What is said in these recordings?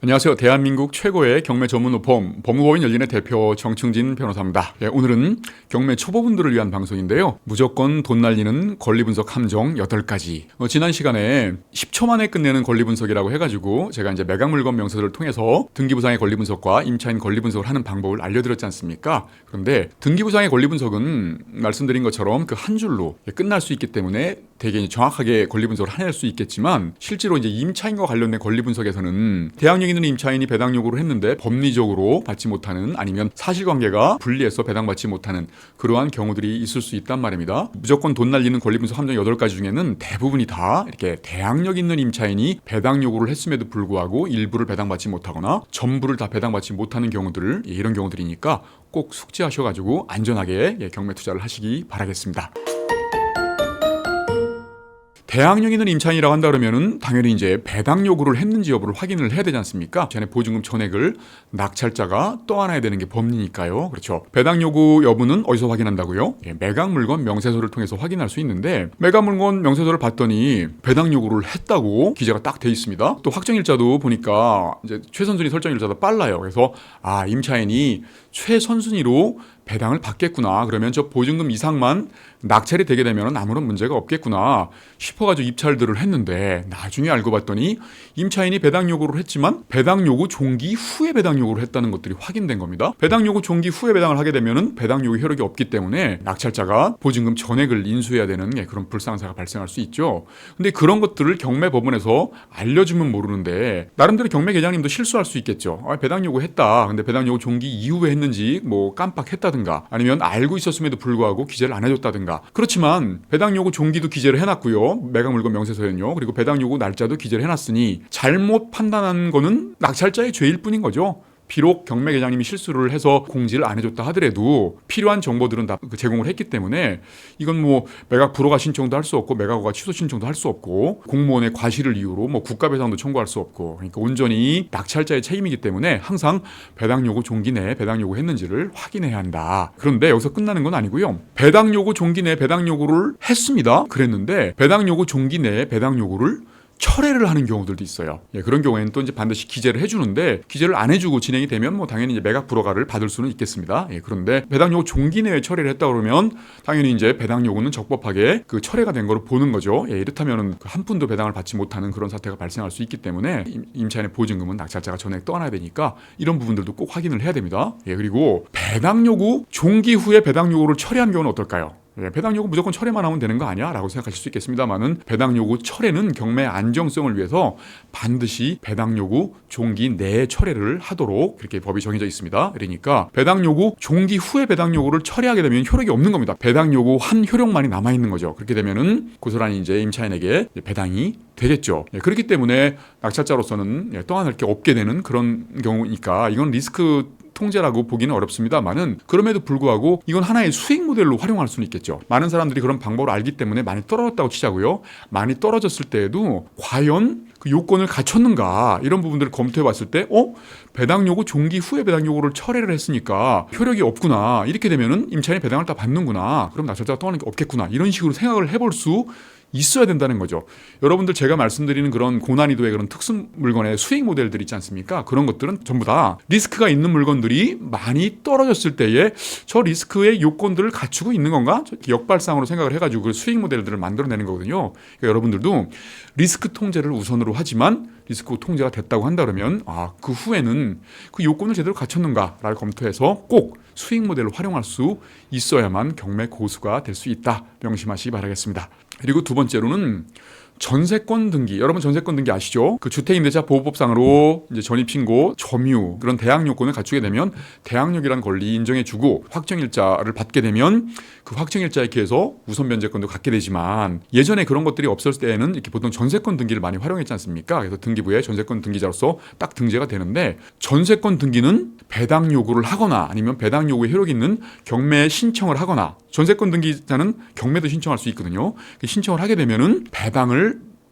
안녕하세요. 대한민국 최고의 경매 전문 로펌 법무법인 열린의 대표 정충진 변호사입니다. 예, 오늘은 경매 초보분들을 위한 방송인데요. 무조건 돈 날리는 권리 분석 함정 8가지. 어, 지난 시간에 10초 만에 끝내는 권리 분석이라고 해가지고 제가 이제 매각 물건 명세서를 통해서 등기부상의 권리 분석과 임차인 권리 분석을 하는 방법을 알려드렸지 않습니까? 그런데 등기부상의 권리 분석은 말씀드린 것처럼 그 한 줄로 끝날 수 있기 때문에 되게 정확하게 권리 분석을 해낼 수 있겠지만 실제로 이제 임차인과 관련된 권리 분석에서는 대항력 있는 임차인이 배당 요구를 했는데 법리적으로 받지 못하는 아니면 사실관계가 분리해서 배당받지 못하는 그러한 경우들이 있을 수 있단 말입니다. 무조건 돈 날리는 권리 분석 함정 8가지 중에는 대부분이 다 이렇게 대항력 있는 임차인이 배당 요구를 했음에도 불구하고 일부를 배당받지 못하거나 전부를 다 배당받지 못하는 경우들을 예, 이런 경우들이니까 꼭 숙지하셔가지고 안전하게 예, 경매 투자를 하시기 바라겠습니다. 대항력 있는 임차인이라고 한다 그러면은 당연히 이제 배당 요구를 했는지 여부를 확인을 해야 되지 않습니까? 전에 보증금 전액을 낙찰자가 떠안아야 되는 게 법리니까요. 그렇죠. 배당 요구 여부는 어디서 확인한다고요? 예, 매각 물건 명세서를 통해서 확인할 수 있는데 매각 물건 명세서를 봤더니 배당 요구를 했다고 기재가 딱 돼 있습니다. 또 확정일자도 보니까 이제 최선순위 설정일자도 빨라요. 그래서 아 임차인이 최선순위로 배당을 받겠구나. 그러면 저 보증금 이상만 낙찰이 되게 되면 아무런 문제가 없겠구나 싶어가지고 입찰들을 했는데 나중에 알고 봤더니 임차인이 배당 요구를 했지만 배당 요구 종기 후에 배당 요구를 했다는 것들이 확인된 겁니다. 배당 요구 종기 후에 배당을 하게 되면은 배당 요구 효력이 없기 때문에 낙찰자가 보증금 전액을 인수해야 되는 예, 그런 불상사가 발생할 수 있죠. 근데 그런 것들을 경매 법원에서 알려주면 모르는데 나름대로 경매 계장님도 실수할 수 있겠죠. 아, 배당 요구 했다. 근데 배당 요구 종기 이후에 했는지 뭐 깜빡했다든 가 아니면 알고 있었음에도 불구하고 기재를 안 해줬다든가. 그렇지만 배당 요구 종기도 기재를 해놨고요. 매각 물건 명세서에는요. 그리고 배당 요구 날짜도 기재를 해놨으니 잘못 판단한 거는 낙찰자의 죄일 뿐인 거죠. 비록 경매 계장님이 실수를 해서 공지를 안 해줬다 하더라도 필요한 정보들은 다 제공을 했기 때문에 이건 뭐 매각 불허가 신청도 할 수 없고 매각허가 취소 신청도 할 수 없고 공무원의 과실을 이유로 뭐 국가배상도 청구할 수 없고 그러니까 온전히 낙찰자의 책임이기 때문에 항상 배당 요구 종기 내에 배당 요구 했는지를 확인해야 한다. 그런데 여기서 끝나는 건 아니고요. 배당 요구 종기 내에 배당 요구를 했습니다. 그랬는데 배당 요구 종기 내에 배당 요구를 철회를 하는 경우들도 있어요. 예, 그런 경우에는 또 이제 반드시 기재를 해주는데 기재를 안 해주고 진행이 되면 뭐 당연히 이제 매각 불허가를 받을 수는 있겠습니다. 예, 그런데 배당 요구 종기 내에 철회를 했다 그러면 당연히 이제 배당 요구는 적법하게 그 철회가 된 거로 보는 거죠. 예, 이렇다면은 그한 푼도 배당을 받지 못하는 그런 사태가 발생할 수 있기 때문에 임- 임차인의 보증금은 낙찰자가 전액 떠나야 되니까 이런 부분들도 꼭 확인을 해야 됩니다. 예, 그리고 배당 요구 종기 후에 배당 요구를 철회한 경우는 어떨까요? 예, 배당 요구 무조건 철회만 하면 되는 거 아니야? 라고 생각하실 수 있겠습니다만은 배당 요구 철회는 경매 안정성을 위해서 반드시 배당 요구 종기 내에 철회를 하도록 그렇게 법이 정해져 있습니다. 그러니까 배당 요구 종기 후에 배당 요구를 철회하게 되면 효력이 없는 겁니다. 배당 요구 한 효력만이 남아 있는 거죠. 그렇게 되면은 고스란히 이제 임차인에게 배당이 되겠죠. 예, 그렇기 때문에 낙찰자로서는 예, 떠안을 게 없게 되는 그런 경우니까 이건 리스크 통제라고 보기는 어렵습니다만은 그럼에도 불구하고 이건 하나의 수익 모델로 활용할 수는 있겠죠. 많은 사람들이 그런 방법을 알기 때문에 많이 떨어졌다고 치자고요. 많이 떨어졌을 때에도 과연 그 요건을 갖췄는가 이런 부분들을 검토해 봤을 때 어? 배당 요구 종기 후에 배당 요구를 철회를 했으니까 효력이 없구나. 이렇게 되면은 임차인이 배당을 다 받는구나. 그럼 낙찰자가 떠나는 게 없겠구나. 이런 식으로 생각을 해볼 수 있어야 된다는 거죠. 여러분들 제가 말씀드리는 그런 고난이도의 그런 특수 물건의 수익 모델들 있지 않습니까? 그런 것들은 전부 다 리스크가 있는 물건들이 많이 떨어졌을 때에 저 리스크의 요건들을 갖추고 있는 건가? 저 역발상으로 생각을 해가지고 그 수익 모델들을 만들어내는 거거든요. 그러니까 여러분들도 리스크 통제를 우선으로 하지만 리스크 통제가 됐다고 한다 그러면 아, 그 후에는 그 요건을 제대로 갖췄는가를 검토해서 꼭 수익 모델을 활용할 수 있어야만 경매 고수가 될 수 있다. 명심하시기 바라겠습니다. 그리고 두 번째로는 전세권 등기. 여러분 전세권 등기 아시죠? 그 주택임대차 보호법상으로 이제 전입신고, 점유 그런 대항 요건을 갖추게 되면 대항력이라는 권리 인정해주고 확정일자를 받게 되면 그 확정일자에 기해서 우선 면제권도 갖게 되지만 예전에 그런 것들이 없었을 때에는 이렇게 보통 전세권 등기를 많이 활용했지 않습니까? 그래서 등기부에 전세권 등기자로서 딱 등재가 되는데 전세권 등기는 배당 요구를 하거나 아니면 배당 요구에 효력 있는 경매 신청을 하거나 전세권 등기자는 경매도 신청할 수 있거든요. 그 신청을 하게 되면은 배당을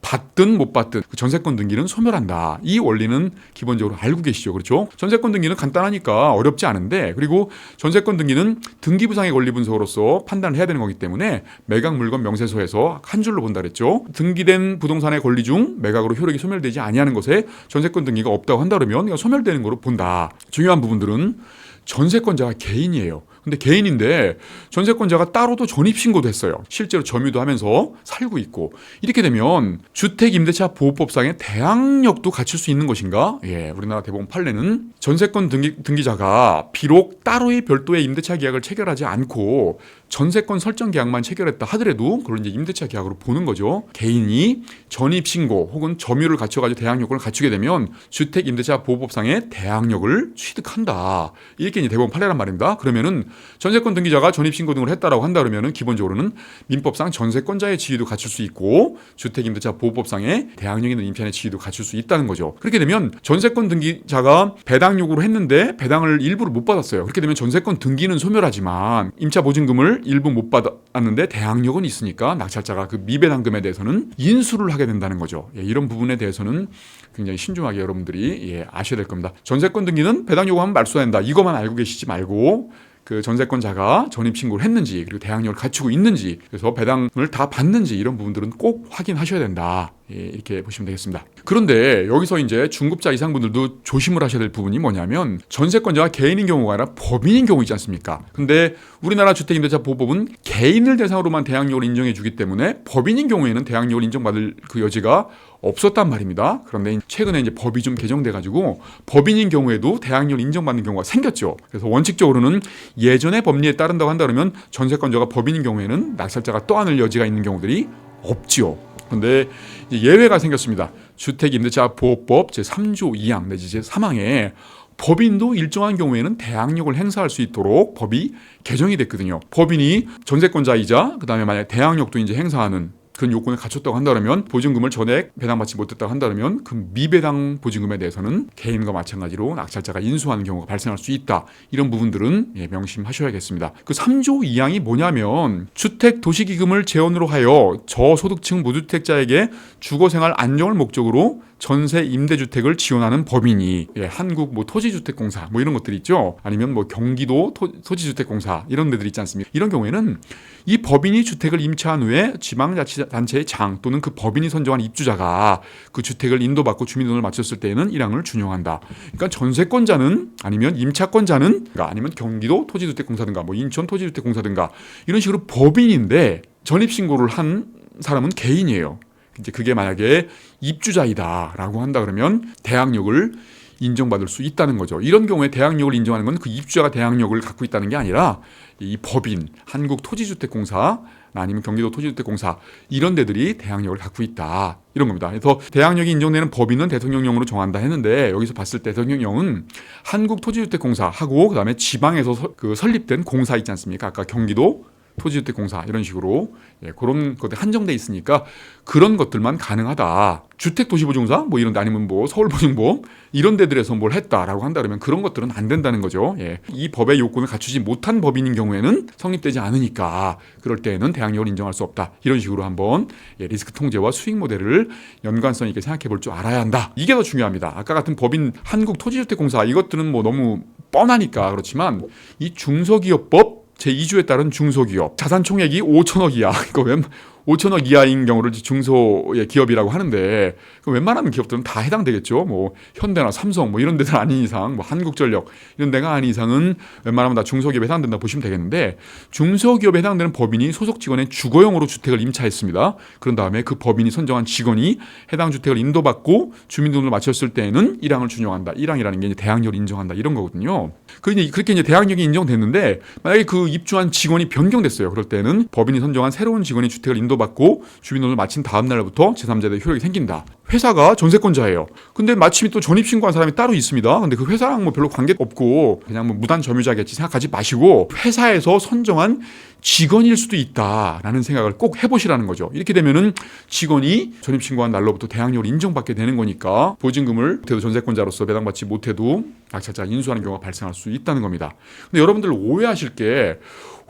받든 못 받든 그 전세권 등기는 소멸한다. 이 원리는 기본적으로 알고 계시죠. 그렇죠? 전세권 등기는 간단하니까 어렵지 않은데 그리고 전세권 등기는 등기부상의 권리 분석으로서 판단을 해야 되는 거기 때문에 매각 물건 명세서에서 한 줄로 본다 그랬죠. 등기된 부동산의 권리 중 매각으로 효력이 소멸되지 아니하는 것에 전세권 등기가 없다고 한다 그러면 소멸되는 거로 본다. 중요한 부분들은 전세권자가 개인이에요. 근데 개인인데 전세권자가 따로도 전입신고도 했어요. 실제로 점유도 하면서 살고 있고 이렇게 되면 주택임대차 보호법상의 대항력도 갖출 수 있는 것인가? 예, 우리나라 대법원 판례는 전세권 등기, 등기자가 비록 따로의 별도의 임대차 계약을 체결하지 않고 전세권 설정 계약만 체결했다 하더라도 그걸 이제 임대차 계약으로 보는 거죠. 개인이 전입신고 혹은 점유를 갖춰가지고 대항력을 갖추게 되면 주택임대차 보호법상의 대항력을 취득한다. 이렇게 이제 대법원 판례란 말입니다. 그러면은 전세권 등기자가 전입신고 등을 했다라고 한다 그러면은 기본적으로는 민법상 전세권자의 지위도 갖출 수 있고 주택임대차 보호법상의 대항력 있는 임차인의 지위도 갖출 수 있다는 거죠. 그렇게 되면 전세권 등기자가 배당 요구를 했는데 배당을 일부를 못 받았어요. 그렇게 되면 전세권 등기는 소멸하지만 임차 보증금을 일부 못 받았는데 대항력은 있으니까 낙찰자가 그 미배당금에 대해서는 인수를 하게 된다는 거죠. 예, 이런 부분에 대해서는 굉장히 신중하게 여러분들이 예, 아셔야 될 겁니다. 전세권 등기는 배당 요구하면 말소해야 된다. 이것만 알고 계시지 말고 그 전세권자가 전입 신고를 했는지 그리고 대항력을 갖추고 있는지 그래서 배당을 다 받는지 이런 부분들은 꼭 확인하셔야 된다. 예, 이렇게 보시면 되겠습니다. 그런데 여기서 이제 중급자 이상 분들도 조심을 하셔야 될 부분이 뭐냐면 전세권자가 개인인 경우가 아니라 법인인 경우 있지 않습니까? 근데 우리나라 주택임대차 보호법은 개인을 대상으로만 대항력을 인정해 주기 때문에 법인인 경우에는 대항력을 인정받을 그 여지가 없었단 말입니다. 그런데 최근에 이제 법이 좀 개정돼 가지고 법인인 경우에도 대항력을 인정받는 경우가 생겼죠. 그래서 원칙적으로는 예전의 법리에 따른다고 한다 그러면 전세권자가 법인인 경우에는 낙찰자가 떠안을 여지가 있는 경우들이 없지요. 그런데 예외가 생겼습니다. 주택임대차보호법 제3조 2항 내지 제3항에 법인도 일정한 경우에는 대항력을 행사할 수 있도록 법이 개정이 됐거든요. 법인이 전세권자이자 그다음에 만약 대항력도 이제 행사하는 그런 요건을 갖췄다고 한다면 보증금을 전액 배당받지 못했다고 한다면 그 미배당 보증금에 대해서는 개인과 마찬가지로 낙찰자가 인수하는 경우가 발생할 수 있다. 이런 부분들은 예, 명심하셔야겠습니다. 그 3조 2항이 뭐냐면 주택 도시기금을 재원으로 하여 저소득층 무주택자에게 주거생활 안정을 목적으로 전세 임대주택을 지원하는 법인이 예, 한국 뭐 토지주택공사 뭐 이런 것들이 있죠. 아니면 뭐 경기도 토, 토지주택공사 이런 데들 있지 않습니까? 이런 경우에는 이 법인이 주택을 임차한 후에 지방자치 단체의 장 또는 그 법인이 선정한 입주자가 그 주택을 인도받고 주민등록을 마쳤을 때에는 1항을 준용한다. 그러니까 전세권자는 아니면 임차권자는 아니면 경기도 토지주택공사든가 뭐 인천 토지주택공사든가 이런 식으로 법인인데 전입신고를 한 사람은 개인이에요. 이제 그게 만약에 입주자이다라고 한다 그러면 대항력을 인정받을 수 있다는 거죠. 이런 경우에 대항력을 인정하는 건 그 입주자가 대항력을 갖고 있다는 게 아니라 이 법인, 한국토지주택공사 아니면 경기도 토지주택공사 이런 데들이 대항력을 갖고 있다 이런 겁니다. 그래서 대항력이 인정되는 법인은 대통령령으로 정한다 했는데 여기서 봤을 때 대통령령은 한국토지주택공사하고 그다음에 지방에서 서, 그 설립된 공사 있지 않습니까? 아까 경기도 토지주택공사 이런 식으로 예, 그런 것들 한정돼 있으니까 그런 것들만 가능하다. 주택도시보증사 뭐 이런 데 아니면 뭐 서울보증보험 이런 데들에서 뭘 했다라고 한다 그러면 그런 것들은 안 된다는 거죠. 예. 이 법의 요건을 갖추지 못한 법인인 경우에는 성립되지 않으니까 그럴 때에는 대항력을 인정할 수 없다. 이런 식으로 한번 예, 리스크 통제와 수익 모델을 연관성 있게 생각해 볼 줄 알아야 한다. 이게 더 중요합니다. 아까 같은 법인 한국토지주택공사 이것들은 뭐 너무 뻔하니까 그렇지만 이 중소기업법 제2조에 따른 중소기업 자산 총액이 5천억 이하. 이거 웬 5천억 이하인 경우를 중소의 기업이라고 하는데 웬만하면 기업들은 다 해당되겠죠. 뭐 현대나 삼성 뭐 이런 데들 아닌 이상 뭐 한국전력 이런 데가 아닌 이상은 웬만하면 다 중소기업에 해당된다 보시면 되겠는데 중소기업에 해당되는 법인이 소속 직원의 주거용으로 주택을 임차했습니다. 그런 다음에 그 법인이 선정한 직원이 해당 주택을 인도받고 주민등록을 마쳤을 때에는 1항을 준용한다. 1항이라는 게 이제 대항력을 인정한다 이런 거거든요. 그 그렇게 이제 대항력이 인정됐는데 만약에 그 입주한 직원이 변경됐어요. 그럴 때는 법인이 선정한 새로운 직원이 주택을 인도 받고 주민등록을 마친 다음 날부터 제3자의 효력이 생긴다. 회사가 전세권자예요. 근데 마침 또 전입신고한 사람이 따로 있습니다. 근데 그 회사랑 뭐 별로 관계 없고 그냥 뭐 무단 점유자겠지 생각하지 마시고 회사에서 선정한 직원일 수도 있다라는 생각을 꼭 해보시라는 거죠. 이렇게 되면은 직원이 전입신고한 날로부터 대항력을 인정받게 되는 거니까 보증금을 못해도 전세권자로서 배당받지 못해도 낙찰자가 인수하는 경우가 발생할 수 있다는 겁니다. 근데 여러분들 오해하실 게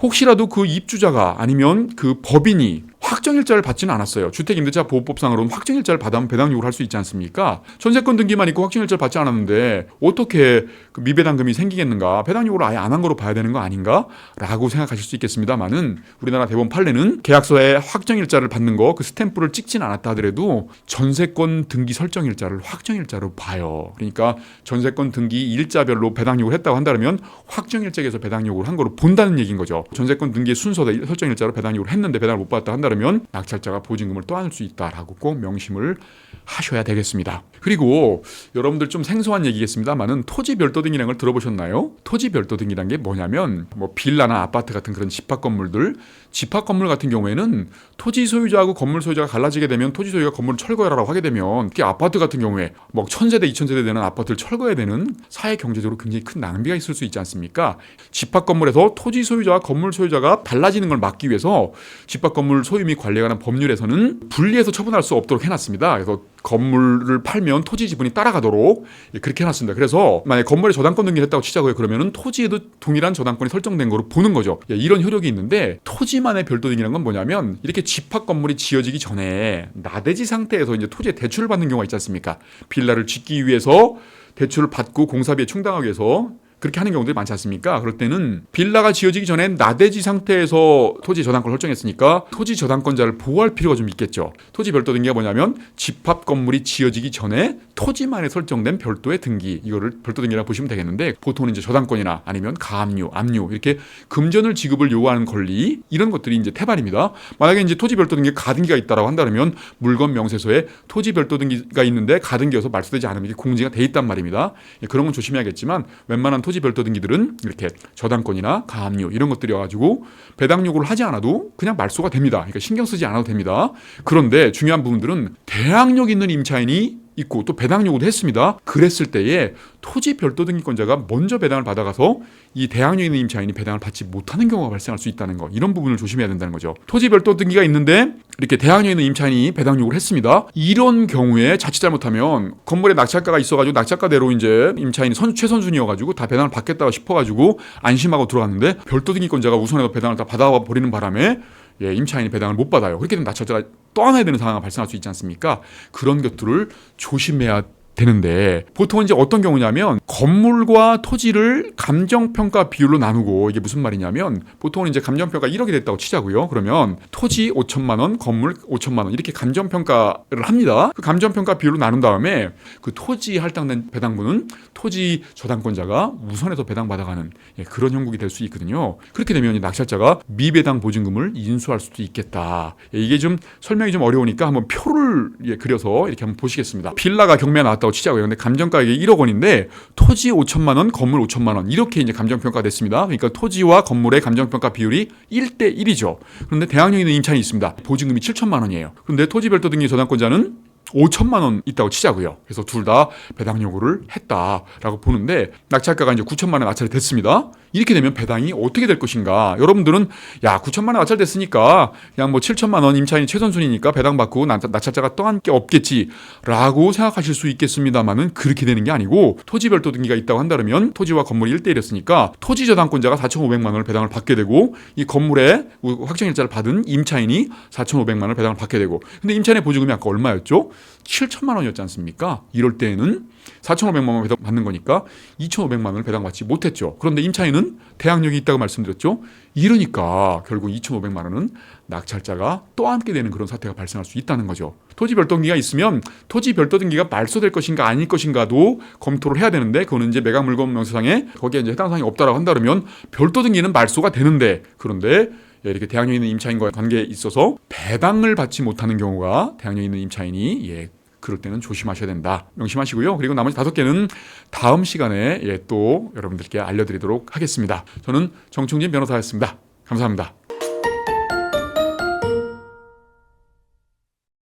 혹시라도 그 입주자가 아니면 그 법인이 확정일자를 받지는 않았어요. 주택임대차 보호법상으로는 확정일자를 받으면 배당 요구를 할 수 있지 않습니까? 전세권 등기만 있고 확정일자를 받지 않았는데 어떻게 그 미배당금이 생기겠는가? 배당 요구를 아예 안 한 거로 봐야 되는 거 아닌가? 라고 생각하실 수 있겠습니다만은 우리나라 대법원 판례는 계약서에 확정일자를 받는 거 그 스탬프를 찍진 않았다 하더라도 전세권 등기 설정일자를 확정일자로 봐요. 그러니까 전세권 등기 일자별로 배당 요구를 했다고 한다면 확정일자에서 배당 요구를 한 거로 본다는 얘기인 거죠. 전세권 등기의 순서대 설정일자로 배당 요구를 했는데 배당을 못 받았다 한다면 낙찰자가 보증금을 떠안을 수 있다라고 꼭 명심을 하셔야 되겠습니다. 그리고 여러분들 좀 생소한 얘기겠습니다만은 토지 별도 등이라는 걸 들어보셨나요? 토지 별도 등이란 게 뭐냐면 뭐 빌라나 아파트 같은 그런 집합 건물들 집합 건물 같은 경우에는 토지 소유자하고 건물 소유자가 갈라지게 되면 토지 소유가 건물을 철거해라라고 하게 되면 특히 아파트 같은 경우에 뭐 천세대 이천세대 되는 아파트를 철거해야 되는 사회 경제적으로 굉장히 큰 낭비가 있을 수 있지 않습니까? 집합 건물에서 토지 소유자와 건물 소유자가 달라지는 걸 막기 위해서 집합 건물 소유 및 관리에 관한 법률에서는 분리해서 처분할 수 없도록 해놨습니다. 그래서 건물을 팔면 토지 지분이 따라가도록 예, 그렇게 해놨습니다. 그래서 만약 건물에 저당권 등기를 했다고 치자고요. 그러면은 토지에도 동일한 저당권이 설정된 거로 보는 거죠. 예, 이런 효력이 있는데 토지만의 별도 등기라는 건 뭐냐면 이렇게 집합 건물이 지어지기 전에 나대지 상태에서 이제 토지에 대출을 받는 경우가 있지 않습니까? 빌라를 짓기 위해서 대출을 받고 공사비에 충당하기 위해서 그렇게 하는 경우들이 많지 않습니까? 그럴 때는 빌라가 지어지기 전에 나대지 상태에서 토지 저당권을 설정했으니까 토지 저당권자를 보호할 필요가 좀 있겠죠. 토지 별도 등기가 뭐냐면 집합 건물이 지어지기 전에 토지만에 설정된 별도의 등기 이거를 별도 등기라고 보시면 되겠는데 보통은 이제 저당권이나 아니면 가압류, 압류 이렇게 금전을 지급을 요구하는 권리 이런 것들이 이제 태반입니다. 만약에 이제 토지 별도 등기 가등기가 있다라고 한다면 물건 명세서에 토지 별도 등기가 있는데 가등기여서 말소되지 않으면 이게 공지가 돼 있단 말입니다. 예, 그런 건 조심해야겠지만 웬만한 토지 별도 등기들은 이렇게 저당권이나 가압류 이런 것들이어가지고 배당 요구를 하지 않아도 그냥 말소가 됩니다. 그러니까 신경 쓰지 않아도 됩니다. 그런데 중요한 부분들은 대항력 있는 임차인이 있고 또 배당 요구도 했습니다. 그랬을 때에 토지 별도 등기권자가 먼저 배당을 받아가서 이 대항력 있는 임차인이 배당을 받지 못하는 경우가 발생할 수 있다는 거 이런 부분을 조심해야 된다는 거죠. 토지 별도 등기가 있는데 이렇게 대항력 있는 임차인이 배당 요구를 했습니다. 이런 경우에 자칫 잘못하면 건물에 낙찰가가 있어가지고 낙찰가대로 이제 임차인이 선 최선순위여가지고 다 배당을 받겠다고 싶어가지고 안심하고 들어갔는데 별도 등기권자가 우선해서 배당을 다 받아와 버리는 바람에 예, 임차인이 배당을 못 받아요. 그렇게 되면 낙찰자가 떠나야 되는 상황이 발생할 수 있지 않습니까? 그런 것들을 조심해야 되는데 보통은 이제 어떤 경우냐면 건물과 토지를 감정평가 비율로 나누고 이게 무슨 말이냐면 보통은 이제 감정평가 1억이 됐다고 치자고요. 그러면 토지 5천만 원, 건물 5천만 원 이렇게 감정평가를 합니다. 그 감정평가 비율로 나눈 다음에 그 토지 할당된 배당분은 토지 저당권자가 우선해서 배당받아가는 예, 그런 형국이 될 수 있거든요. 그렇게 되면 이 낙찰자가 미배당 보증금을 인수할 수도 있겠다. 예, 이게 좀 설명이 좀 어려우니까 한번 표를 예, 그려서 이렇게 한번 보시겠습니다. 빌라가 경매에 나왔다 고 치자고요. 근데 감정가액이 1억 원인데 토지 5천만 원, 건물 5천만 원 이렇게 이제 감정평가 됐습니다. 그러니까 토지와 건물의 감정 평가 비율이 1대 1이죠. 그런데 대항력 있는 임차인이 있습니다. 보증금이 7천만 원이에요. 그런데 토지 별도 등기 저당권자는 5천만 원 있다고 치자고요. 그래서 둘 다 배당 요구를 했다라고 보는데 낙찰가가 이제 9천만 원 낙찰이 됐습니다. 이렇게 되면 배당이 어떻게 될 것인가? 여러분들은 야 9천만 원 낙찰됐으니까 그냥 뭐 7천만 원 임차인이 최선순위니까 배당 받고 낙찰자가 떠한 게 없겠지라고 생각하실 수 있겠습니다만은 그렇게 되는 게 아니고 토지 별도 등기가 있다고 한다면 토지와 건물이 1대1이었으니까 토지 저당권자가 4,500만 원을 배당을 받게 되고 이 건물에 확정일자를 받은 임차인이 4,500만 원을 배당을 받게 되고 근데 임차인의 보증금이 아까 얼마였죠? 7천만 원이었지 않습니까? 이럴 때에는 4,500만 원 배당 받는 거니까 2,500만 원을 배당받지 못했죠. 그런데 임차인은 대항력이 있다고 말씀드렸죠. 이러니까 결국 2,500만 원은 낙찰자가 떠안게 되는 그런 사태가 발생할 수 있다는 거죠. 토지 별도 등기가 있으면 토지 별도 등기가 말소될 것인가 아닐 것인가도 검토를 해야 되는데 그거는 이제 매각 물건 명세상에 거기에 이제 해당 사항이 없다라고 한다 그러면 별도 등기는 말소가 되는데 그런데 예, 이렇게 대항력 있는 임차인과의 관계에 있어서 배당을 받지 못하는 경우가 대항력 있는 임차인이 예, 그럴 때는 조심하셔야 된다. 명심하시고요. 그리고 나머지 다섯 개는 다음 시간에 예, 또 여러분들께 알려드리도록 하겠습니다. 저는 정충진 변호사였습니다. 감사합니다.